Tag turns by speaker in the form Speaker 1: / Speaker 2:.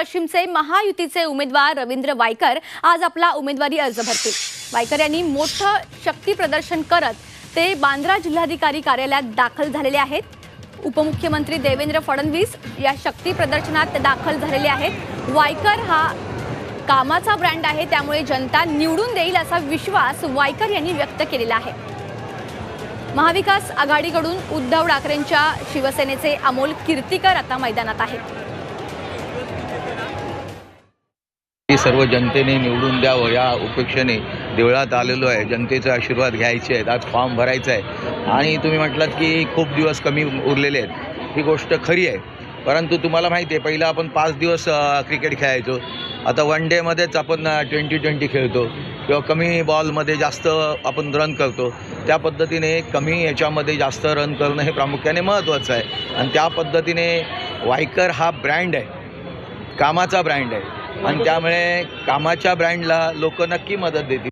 Speaker 1: पश्चिमचे महायुतीचे उमेदवार रवींद्र वायकर आज आपला उमेदवारी अर्ज भरतील. वायकर यांनी मोठं शक्ती प्रदर्शन करत ते बांद्रा जिल्हाधिकारी कार्यालयात दाखल झालेले आहेत. उपमुख्यमंत्री देवेंद्र फडणवीस या शक्ती प्रदर्शनात दाखल झालेले आहेत. वायकर हा कामाचा ब्रँड आहे त्यामुळे जनता निवडून देईल असा विश्वास वायकर यांनी व्यक्त केलेला आहे. महाविकास आघाडीकडून उद्धव ठाकरेंच्या शिवसेनेचे अमोल कीर्तीकर आता मैदानात आहेत.
Speaker 2: ती सर्व जनतेने निवडून द्यावं या उपेक्षेने देवळात आलेलो आहे. जनतेचे आशीर्वाद घ्यायचे आहेत. आज फॉर्म भरायचा आहे. आणि तुम्ही म्हटलात की खूप दिवस कमी उरलेले आहेत. ही गोष्ट खरी आहे. परंतु तुम्हाला माहिती आहे पहिलं आपण पाच दिवस क्रिकेट खेळायचो. आता वन डेमध्येच आपण ट्वेंटी ट्वेंटी खेळतो. किंवा कमी बॉलमध्ये जास्त आपण रन करतो. त्या पद्धतीने कमी याच्यामध्ये जास्त रन करणं हे प्रामुख्याने महत्त्वाचं आहे. आणि त्या पद्धतीने वायकर हा ब्रँड आहे. कामाचा ब्रँड आहे. आणि त्यामुळे कामाच्या ब्रँडला लोक नक्की मदत देतील.